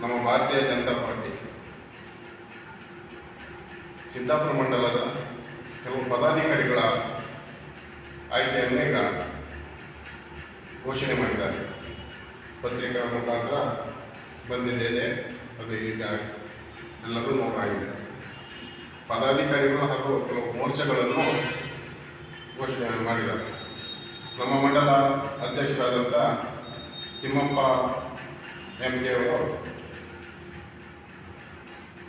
ನಮ್ಮ ಭಾರತೀಯ ಜನತಾ ಪಾರ್ಟಿ. ಸಿದ್ದಾಪುರ ಮಂಡಲದ ಕೆಲವು ಪದಾಧಿಕಾರಿಗಳ ಆಯ್ಕೆಯನ್ನೇ ಘೋಷಣೆ ಮಾಡಿದ್ದಾರೆ. ಪತ್ರಿಕಾ ಮುಖಾಂತರ ಬಂದಿದ್ದೇನೆ. ಅದು ಈಗ ಎಲ್ಲರೂ ನೋಡಾಗಿದೆ ಪದಾಧಿಕಾರಿಗಳು ಹಾಗೂ ಕೆಲವು ಮೋರ್ಚಾಗಳನ್ನು ಘೋಷಣೆ ಮಾಡಿದ್ದಾರೆ. ನಮ್ಮ ಮಂಡಲ ಅಧ್ಯಕ್ಷರಾದಂಥ ತಿಮ್ಮಪ್ಪ ಎಂ ಕೆ ಅವರು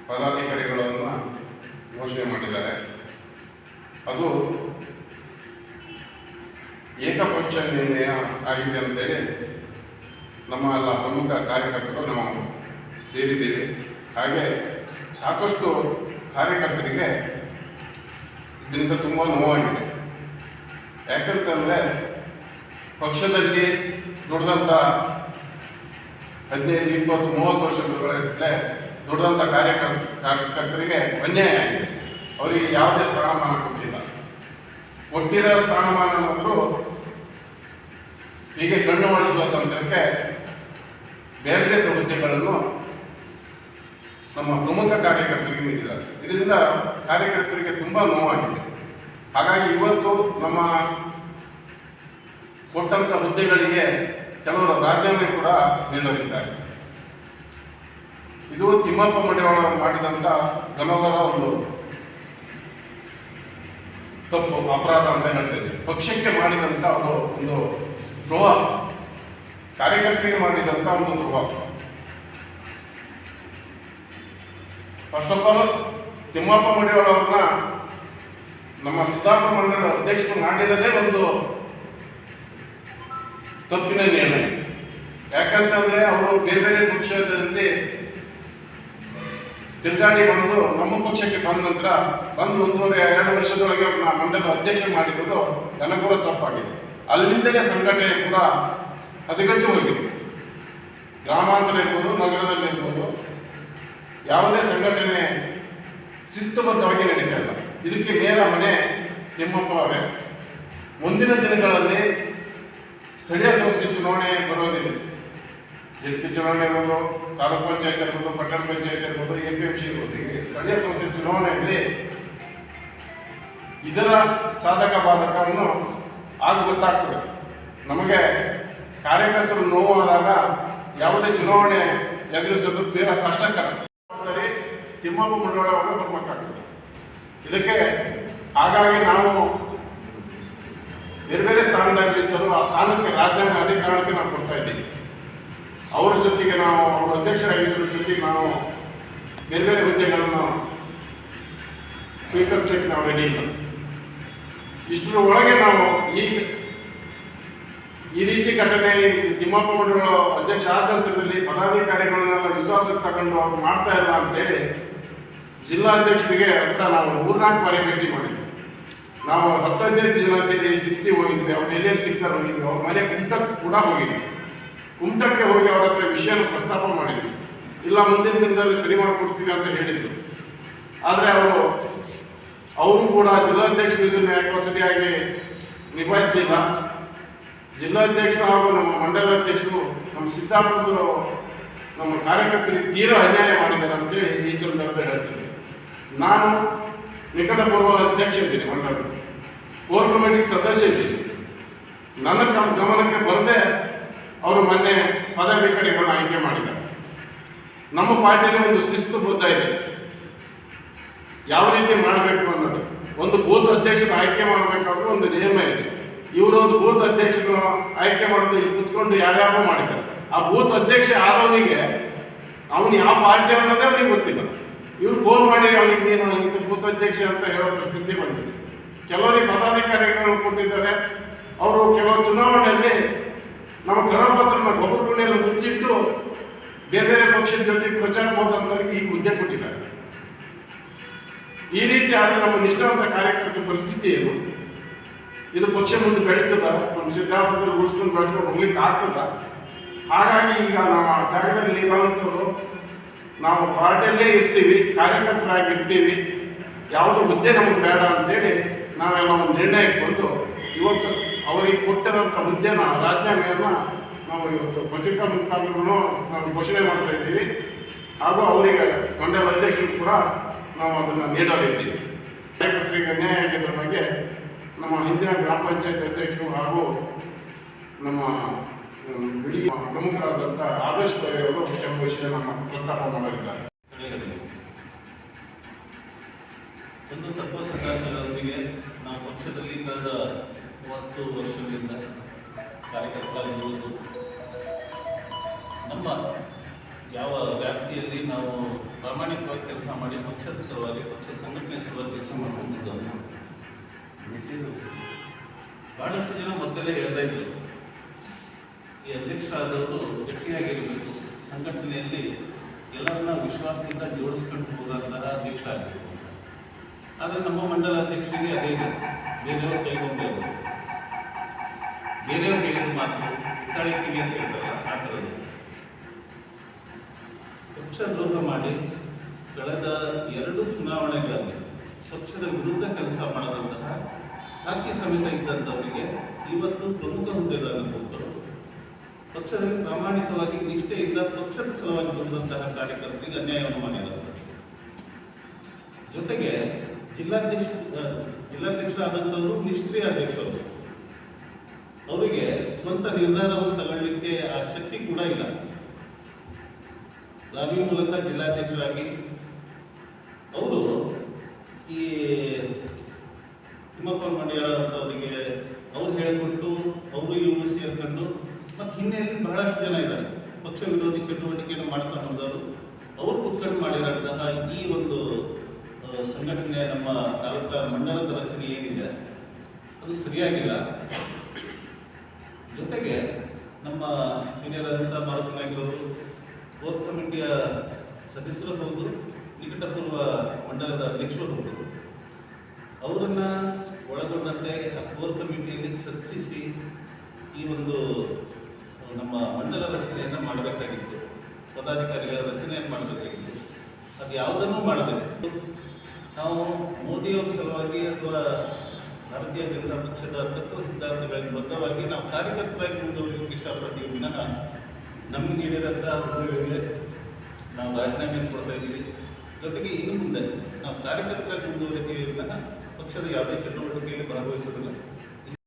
ಪದಾಧಿಕಾರಿಗಳನ್ನು ಘೋಷಣೆ ಮಾಡಿದ್ದಾರೆ. ಅದು ಏಕಪಕ್ಷ ನಿರ್ಣಯ ಆಗಿದೆ ಅಂತೇಳಿ ನಮ್ಮ ಎಲ್ಲ ಪ್ರಮುಖ ಕಾರ್ಯಕರ್ತರು ನಾವು ಸೇರಿದ್ದೀವಿ. ಹಾಗೆ ಸಾಕಷ್ಟು ಕಾರ್ಯಕರ್ತರಿಗೆ ಇದರಿಂದ ತುಂಬ ನೋವಾಗಿದೆ. ಯಾಕಂತಂದರೆ ಪಕ್ಷದಲ್ಲಿ ದೊಡ್ಡದಂಥ ಹದಿನೈದು, ಇಪ್ಪತ್ತು, ಮೂವತ್ತು ವರ್ಷಗಳಲ್ಲೇ ದುಡ್ದಂಥ ಕಾರ್ಯಕರ್ತ ಕಾರ್ಯಕರ್ತರಿಗೆ ಅನ್ಯಾಯ ಆಗಿದೆ. ಅವರಿಗೆ ಯಾವುದೇ ಸ್ಥಾನಮಾನ ಕೊಟ್ಟಿಲ್ಲ. ಕೊಟ್ಟಿರೋ ಸ್ಥಾನಮಾನ ಮಾತ್ರ ಹೀಗೆ ಕಣ್ಣು ಮಾಡಿಸುವ ತಂತ್ರಕ್ಕೆ ಬೇರೆ ಬೇರೆ ಹುದ್ದೆಗಳನ್ನು ನಮ್ಮ ಪ್ರಮುಖ ಕಾರ್ಯಕರ್ತರಿಗೆ ನೀಡಿದ್ದಾರೆ. ಇದರಿಂದ ಕಾರ್ಯಕರ್ತರಿಗೆ ತುಂಬ ನೋವಾಗಿದೆ. ಹಾಗಾಗಿ ಇವತ್ತು ನಮ್ಮ ಕೊಟ್ಟಂಥ ಹುದ್ದೆಗಳಿಗೆ ಕೆಲವರು ರಾಜೀನಾಮೆ ಕೂಡ ನೀಡಲಿದ್ದಾರೆ. ಇದು ತಿಮ್ಮಪ್ಪ ಮಡಿವಾಳ ಮಾಡಿದಂಥ ಗಮಗರ ಒಂದು ತಪ್ಪು, ಅಪರಾಧ ಅಂತ ಹೇಳ್ತೇನೆ. ಪಕ್ಷಕ್ಕೆ ಮಾಡಿದಂಥ ಒಂದು ಒಂದು ದ್ರೋಹ. ಕಾರ್ಯಕರ್ತರಿಗೆ ಮಾಡಿದಂಥ ಒಂದು ದ್ರೋಹ. First of all Timmappa Madivala ನಮ್ಮ ಸಿದ್ದಾಪುರ ಮಂಡಲ ಅಧ್ಯಕ್ಷರು ಮಾಡಿರೋದೇ ಒಂದು ತಪ್ಪಿನ ನಿರ್ಣಯ. ಯಾಕಂತಂದ್ರೆ ಅವರು ಬೇರೆ ಬೇರೆ ಪಕ್ಷದಲ್ಲಿ ತಿರುಗಾಡಿ ಬಂದು ನಮ್ಮ ಪಕ್ಷಕ್ಕೆ ಬಂದ ನಂತರ ಬಂದು ಒಂದೂವರೆ, ಎರಡು ವರ್ಷದೊಳಗೆ ಅವ್ರನ್ನ ಮಂಡಲ ಅಧ್ಯಕ್ಷ ಮಾಡಿರೋದು ನನಗೂ ತಪ್ಪಾಗಿದೆ. ಅಲ್ಲಿಂದಲೇ ಸಂಘಟನೆ ಕೂಡ ಹದಗೆಟ್ಟು ಹೋಗಿದೆ. ಗ್ರಾಮಾಂತರ ಇರ್ಬೋದು ನಗರದಲ್ಲಿರ್ಬೋದು ಯಾವುದೇ ಸಂಘಟನೆ ಶಿಸ್ತುಬದ್ಧವಾಗಿ ನಡೀತಾ ಇಲ್ಲ. ಇದಕ್ಕೆ ನೇರ ಮನೆ ತಿಮ್ಮಪ್ಪ ಅವರೇ. ಮುಂದಿನ ದಿನಗಳಲ್ಲಿ ಸ್ಥಳೀಯ ಸಂಸ್ಥೆ ಚುನಾವಣೆ ಬರೋದಿಲ್ಲ. ಜೆಡ್ ಪಿ ಚುನಾವಣೆ ಇರ್ಬೋದು, ತಾಲೂಕು ಪಂಚಾಯತ್ ಇರ್ಬೋದು, ಪಟ್ಟಣ ಪಂಚಾಯತ್ ಇರ್ಬೋದು, ಎ ಪಿ ಎಂ ಸಿ ಇರ್ಬೋದು ಸ್ಥಳೀಯ ಸಂಸ್ಥೆ ಚುನಾವಣೆಯಲ್ಲಿ ಇದರ ಸಾಧಕ ಬಾಧಕವನ್ನು ಆಗ ಗೊತ್ತಾಗ್ತದೆ. ನಮಗೆ ಕಾರ್ಯಕರ್ತರು ನೋವಾದಾಗ ಯಾವುದೇ ಚುನಾವಣೆ ಎದುರಿಸೋದು ತೀರಾ ಕಷ್ಟಕರ. ತಿಮ್ಮಪ್ಪ ಮಂಡಳ ಅವರು ಬರ್ಬೇಕಾಗ್ತದೆ ಇದಕ್ಕೆ ಹಾಗಾಗಿ ನಾವು ಬೇರೆ ಬೇರೆ ಸ್ಥಾನದಲ್ಲಿ ಆ ಸ್ಥಾನಕ್ಕೆ ರಾಜ್ಯಾಂಗ ಅಧಿಕಾರಕ್ಕೆ ನಾವು ಕೊಡ್ತಾ ಇದ್ದೀವಿ. ಅವರ ಜೊತೆಗೆ ನಾವು, ಅವ್ರ ಅಧ್ಯಕ್ಷರಾಗಿದ್ದರ ಜೊತೆಗೆ ನಾವು ಬೇರೆ ಬೇರೆ ಹುದ್ದೆಗಳನ್ನು ಸ್ವೀಕರಿಸಲಿಕ್ಕೆ ನಾವು ರೆಡಿ ಇಲ್ಲ. ಇಷ್ಟರ ಒಳಗೆ ನಾವು ಈಗ ಈ ರೀತಿ ಘಟನೆ ತಿಮ್ಮಪ್ಪ ಮಂಡಳ ಅಧ್ಯಕ್ಷ ಆದ ನಂತರದಲ್ಲಿ ಪದಾಧಿಕಾರಿಗಳನ್ನೆಲ್ಲ ವಿಶ್ವಾಸಕ್ಕೆ ತಗೊಂಡು ಅವ್ರು ಮಾಡ್ತಾ ಇಲ್ಲ ಅಂತೇಳಿ ಜಿಲ್ಲಾಧ್ಯಕ್ಷರಿಗೆ ಹತ್ರ ನಾವು ಮೂರ್ನಾಲ್ಕು ಬಾರಿ ಭೇಟಿ ಮಾಡಿದ್ವಿ. ನಾವು ಹತ್ತೊಂದನೇ ಜಿಲ್ಲಾ ಸೇರಿ ಸಿಕ್ಸಿ ಹೋಗಿದ್ವಿ. ಅವ್ರು ಎಲ್ಲೆಲ್ಲಿ ಸಿಗ್ತಾರೆ ಹೋಗಿದ್ವಿ ಅವ್ರ ಮನೆ ಕುಮಟಕ್ಕೆ ಕೂಡ ಹೋಗಿದ್ವಿ. ಕುಮಟಕ್ಕೆ ಹೋಗಿ ಅವ್ರ ಹತ್ರ ವಿಷಯನ ಪ್ರಸ್ತಾಪ ಮಾಡಿದ್ವಿ ಇಲ್ಲ, ಮುಂದಿನ ದಿನದಲ್ಲಿ ಸರಿ ಮಾಡಿಕೊಡ್ತೀವಿ ಅಂತ ಹೇಳಿದರು. ಆದರೆ ಅವರು ಅವರು ಕೂಡ ಜಿಲ್ಲಾಧ್ಯಕ್ಷರು ಇದನ್ನು ಯಾಕೋ ಸರಿಯಾಗಿ ನಿಭಾಯಿಸಲಿಲ್ಲ ಜಿಲ್ಲಾಧ್ಯಕ್ಷರು ಹಾಗೂ ನಮ್ಮ ಮಂಡಲಾಧ್ಯಕ್ಷರು ನಮ್ಮ ಸಿದ್ದಾಪುರದ ನಮ್ಮ ಕಾರ್ಯಕರ್ತರಿಗೆ ತೀರಾ ಅನ್ಯಾಯ ಮಾಡಿದ್ದಾರೆ ಅಂತೇಳಿ ಈ ಸಂದರ್ಭದಲ್ಲಿ ಹೇಳ್ತೀನಿ. ನಾನು ನಿಕಟಪೂರ್ವ ಅಧ್ಯಕ್ಷ ಇದ್ದೀನಿ ಮಂಡಲ ಕೋರ್ ಕಮಿಟಿ ಸದಸ್ಯ ಇದ್ದೀನಿ. ನನ್ನ ಗಮ- ಗಮನಕ್ಕೆ ಬರದೆ ಅವರು ಮೊನ್ನೆ ಪದಾಧಿಕಾರಿಗಳನ್ನ ಆಯ್ಕೆ ಮಾಡಿದ್ದಾರೆ. ನಮ್ಮ ಪಾರ್ಟಿಯಲ್ಲಿ ಒಂದು ಶಿಸ್ತುಬದ್ಧ ಇದೆ. ಯಾವ ರೀತಿ ಮಾಡಬೇಕು ಅನ್ನೋದು. ಒಂದು ಬೂತ್ ಅಧ್ಯಕ್ಷರು ಆಯ್ಕೆ ಮಾಡಬೇಕಾದ್ರೂ ಒಂದು ನಿಯಮ ಇದೆ. ಇವರು ಒಂದು ಬೂತ್ ಅಧ್ಯಕ್ಷರು ಆಯ್ಕೆ ಮಾಡೋದು ಇಲ್ಲಿ ಕುತ್ಕೊಂಡು ಯಾರ್ಯಾರೋ ಮಾಡಿದ್ದಾರೆ. ಆ ಬೂತ್ ಅಧ್ಯಕ್ಷ ಆದವನಿಗೆ ಅವನು ಯಾವ ಪಾರ್ಟಿ ಅನ್ನೋದೇ ಅವನಿಗೆ ಗೊತ್ತಿಲ್ಲ. ಇವ್ರು ಫೋನ್ ಮಾಡಿ ಅವನಿಗೆ ನೀನು ಇಂಥ ಬೂತ್ ಅಧ್ಯಕ್ಷ ಅಂತ ಹೇಳೋ ಪರಿಸ್ಥಿತಿ ಬಂದಿದೆ. ಕೆಲವರಿಗೆ ಪದಾಧಿಕಾರಿಗಳು ಕೊಟ್ಟಿದ್ದಾರೆ. ಅವರು ಕೆಲವು ಚುನಾವಣೆಯಲ್ಲಿ ನಮ್ಮ ಕರಪತ್ರನ ಗೊಬ್ಬರಗುಂಡಿಯಲ್ಲಿ ಮುಚ್ಚಿಟ್ಟು ಬೇರೆ ಬೇರೆ ಪಕ್ಷದ ಜೊತೆ ಪ್ರಚಾರ ಹೋದಂತವರಿಗೆ ಈ ಹುದ್ದೆ ಕೊಟ್ಟಿದ್ದಾರೆ. ಈ ರೀತಿ ಆದರೆ ನಮ್ಮ ನಿಷ್ಠಾವಂತ ಕಾರ್ಯಕರ್ತರ ಪರಿಸ್ಥಿತಿ ಏನು? ಇದು ಪಕ್ಷ ಮುಂದೆ ಬೆಳೀತದ? ನಮ್ಮ ಸಿದ್ದಾಪುರದಲ್ಲಿ ಉಳಿಸ್ಕೊಂಡು ಬೆಳೆಸ್ಕೊಂಡು ಹೋಗ್ಲಿಕ್ಕೆ ಆಗ್ತದ? ಹಾಗಾಗಿ ಈಗ ನಮ್ಮ ಜಾಗದಲ್ಲಿ ಇರುವಂಥವ್ರು ನಾವು ಪಾರ್ಟಿಯಲ್ಲೇ ಇರ್ತೀವಿ, ಕಾರ್ಯಕರ್ತರಾಗಿರ್ತೀವಿ. ಯಾವುದು ಹುದ್ದೆ ನಮಗೆ ಬೇಡ ಅಂತೇಳಿ ನಾವೆಲ್ಲ ಒಂದು ನಿರ್ಣಯಕ್ಕೆ ಬಂದು ಇವತ್ತು ಅವರಿಗೆ ಕೊಟ್ಟಿರೋಂಥ ಹುದ್ದೆನ ರಾಜೀನಾಮೆಯನ್ನು ನಾವು ಇವತ್ತು ಪತ್ರಿಕಾ ಮುಖಾಂತರನೂ ನಾವು ಘೋಷಣೆ ಮಾಡ್ತಾ ಇದ್ದೀವಿ. ಹಾಗೂ ಅವರಿಗೆ ಮಂಡಲ ಅಧ್ಯಕ್ಷರು ಕೂಡ ನಾವು ಅದನ್ನು ನೀಡಲಿದ್ದೀವಿ ಕಾರ್ಯಕರ್ತರಿಗೆ ಅನ್ಯಾಯ ಆಗಿದ್ರ ಬಗ್ಗೆ ನಮ್ಮ ಹಿಂದಿನ ಗ್ರಾಮ ಪಂಚಾಯತ್ ಅಧ್ಯಕ್ಷರು ಹಾಗೂ ನಮ್ಮ ಬಿಡಿ ಪ್ರಮುಖರಾದಂಥ ಆದರ್ಶ್ ಅವರು ಎಂಬ ವಿಷಯ ನಮ್ಮ ಪ್ರಸ್ತಾಪ ಮಾಡಲಿದ್ದಾರೆ. ಒಂದು ತತ್ವ ಸಿದ್ಧಾಂತಗಳೊಂದಿಗೆ ನಾವು ಪಕ್ಷದಲ್ಲಿ ಕಳೆದ ಮೂವತ್ತು ವರ್ಷದಿಂದ ಕಾರ್ಯಕರ್ತರಾಗಿರುವುದು ನಮ್ಮ ಯಾವ ವ್ಯಾಪ್ತಿಯಲ್ಲಿ ನಾವು ಪ್ರಾಮಾಣಿಕವಾಗಿ ಕೆಲಸ ಮಾಡಿ ಪಕ್ಷದ ಸಲುವಾಗಿ ಪಕ್ಷದ ಸಂಘಟನೆ ಸಲುವಾಗಿ ಕೆಲಸ ಮಾಡ್ಕೊಂಡಿದ್ದವು. ಬಹಳಷ್ಟು ಜನ ಮೊದಲೇ ಹೇಳ್ತಾ ಇದ್ದರು ಈ ಅಧ್ಯಕ್ಷರಾದವರು ಗಟ್ಟಿಯಾಗಿರಬೇಕು. ಸಂಘಟನೆಯಲ್ಲಿ ಎಲ್ಲರನ್ನ ವಿಶ್ವಾಸದಿಂದ ಜೋಡಿಸ್ಕೊಂಡು ಹೋದಂತಹ ಅಧ್ಯಕ್ಷ ಆಗಬೇಕು ಆದರೆ ನಮ್ಮ ಮಂಡಲ ಅಧ್ಯಕ್ಷರಿಗೆ ಅದೇ ಇದೆ. ಬೇರೆಯವ್ರ ಬೇರೆಯವ್ರು ಹೇಳಿದ ಮಾತು ಹಿತ್ತಾಳಿಕೆಗೆ ಅಂತ ಹೇಳ್ತಾರಲ್ಲ ಆ ಪಕ್ಷ ದ್ರೋಹ ಮಾಡಿ ಕಳೆದ ಎರಡು ಚುನಾವಣೆಗಳಲ್ಲಿ ಪಕ್ಷದ ವಿರುದ್ಧ ಕೆಲಸ ಮಾಡದಂತಹ ಸಾಕ್ಷಿ ಸಮೇತ ಇದ್ದಂಥವರಿಗೆ ಇವತ್ತು ಪ್ರಮುಖ ಹುದ್ದೆಗಳನ್ನು ಕೊಟ್ಟರು. ಪಕ್ಷದಲ್ಲಿ ಪ್ರಾಮಾಣಿಕವಾಗಿ ನಿಷ್ಠೆಯಿಂದ ಪಕ್ಷದ ಸಲುವಾಗಿ ಬಂದಂತಹ ಕಾರ್ಯಕರ್ತರಿಗೆ ಅನ್ಯಾಯವನ್ನು ಮಾಡಿದ್ದಾರೆ. ಜೊತೆಗೆ ಜಿಲ್ಲಾಧ್ಯಕ್ಷ ಜಿಲ್ಲಾಧ್ಯಕ್ಷರಾದಂಥವರು ನಿಷ್ಕ್ರಿಯ ಅಧ್ಯಕ್ಷರು. ಅವರಿಗೆ ಸ್ವಂತ ನಿರ್ಧಾರವನ್ನು ತಗೊಳ್ಳಿಕ್ಕೆ ಆ ಶಕ್ತಿ ಕೂಡ ಇಲ್ಲ. ಲಾಬಿ ಮೂಲಕ ಜಿಲ್ಲಾಧ್ಯಕ್ಷರಾಗಿ ಅವರು ಈ ತಿಮ್ಮಪ್ಪ ಮಂಡ್ಯಾಳ ಅವ್ರು ಹೇಳಿಕೊಟ್ಟು, ಅವರು ಇವರು ಸೇರ್ಕೊಂಡು, ಮತ್ತು ಹಿನ್ನೆಲೆಯಲ್ಲಿ ಬಹಳಷ್ಟು ಜನ ಇದ್ದಾರೆ. ಪಕ್ಷ ವಿರೋಧಿ ಚಟುವಟಿಕೆಯನ್ನು ಮಾಡ್ಕೊಂಡು ಬಂದವರು. ಅವ್ರು ಕುತ್ಕೊಂಡು ಮಾಡಿರೋಂತಹ ಈ ಒಂದು ಸಂಘಟನೆ ನಮ್ಮ ತಾಲೂಕಾ ಮಂಡಲದ ರಚನೆ ಏನಿದೆ, ಅದು ಸರಿಯಾಗಿಲ್ಲ. ಜೊತೆಗೆ ನಮ್ಮ ಹಿರಿಯರಾದಂಥ ಭಾರತ ನಾಯಕರವರು ಕೋರ್ ಕಮಿಟಿಯ ಸದಸ್ಯರು ಹೌದು, ನಿಕಟಪೂರ್ವ ಮಂಡಲದ ಅಧ್ಯಕ್ಷರು ಹೌದು. ಅವರನ್ನು ಒಳಗೊಂಡಂತೆ ಆ ಕೋರ್ ಕಮಿಟಿಯಲ್ಲಿ ಚರ್ಚಿಸಿ ಈ ಒಂದು, ನಮ್ಮ ಮಂಡಲ ರಚನೆಯನ್ನು ಮಾಡಬೇಕಾಗಿತ್ತು. ಪದಾಧಿಕಾರಿಗಳ ರಚನೆಯನ್ನು ಮಾಡಬೇಕಾಗಿತ್ತು. ಅದು ಯಾವುದನ್ನು ಮಾಡದೆ ನಾವು ಮೋದಿಯವರ ಸಲುವಾಗಿ ಅಥವಾ ಭಾರತೀಯ ಜನತಾ ಪಕ್ಷದ ತತ್ವ ಸಿದ್ಧಾಂತಗಳಿಗೆ ಬದ್ಧವಾಗಿ ನಾವು ಕಾರ್ಯಕರ್ತರಾಗಿ ಮುಂದುವರಿಯೋಕೆ ಇಷ್ಟಪಡ್ತೀವಿ. ವಿನಃ ನಮಗೆ ನೀಡಿರೋಂಥ ಹುದ್ದೆಗಳಿಗೆ ನಾವು ರಾಜೀನಾಮೆಯನ್ನು ಕೊಡ್ತಾ ಇದ್ದೀವಿ. ಜೊತೆಗೆ ಇನ್ನು ಮುಂದೆ ನಾವು ಕಾರ್ಯಕರ್ತರಾಗಿ ಮುಂದುವರಿತೀವಿ ವಿನಃ ಪಕ್ಷದ ಯಾವುದೇ ಚಟುವಟಿಕೆಯಲ್ಲಿ ಭಾಗವಹಿಸೋದಿಲ್ಲ.